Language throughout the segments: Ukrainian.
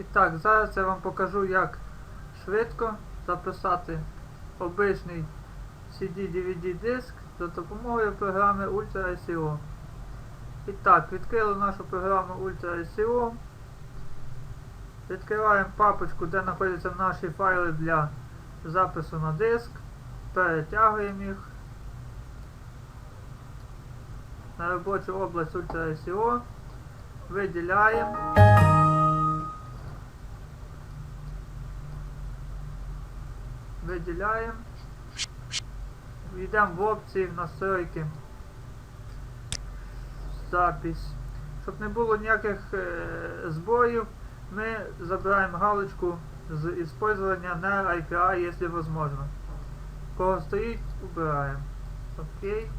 І так, зараз я вам покажу, як швидко записати обичний CD-DVD диск за допомогою програми Ultra ICO. І так, відкрили нашу програму Ultra ICO. Відкриваємо папочку, де знаходяться наші файли для запису на диск. Перетягуємо їх на робочу область Ultra ICO. Виділяємо. Виділяємо. Йдемо в опції в настройки. Запись. Щоб не було ніяких е, збоїв, ми забираємо галочку з использования NAR IPI, якщо возможно. Кого стоїть, убираємо. Окей.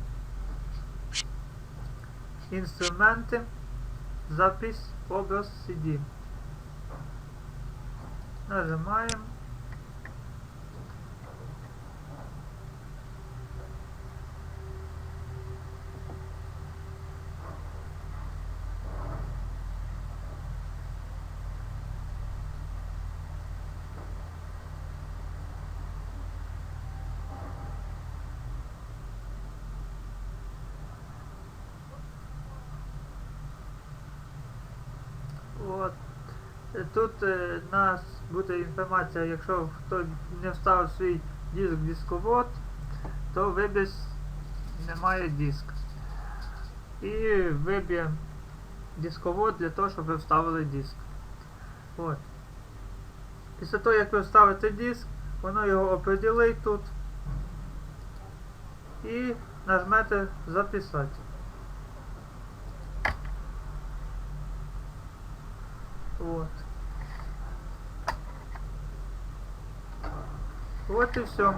Інструменти. Запись, образ CD. Нажимаємо. От. Тут е, нас буде інформація, якщо хто не вставив свій диск дисковод, то вибір немає диск. І виб'є дисковод для того, щоб ви вставили диск. От. Після того, як ви вставите диск, воно його определить тут і нажмете записати. Вот. Вот и все.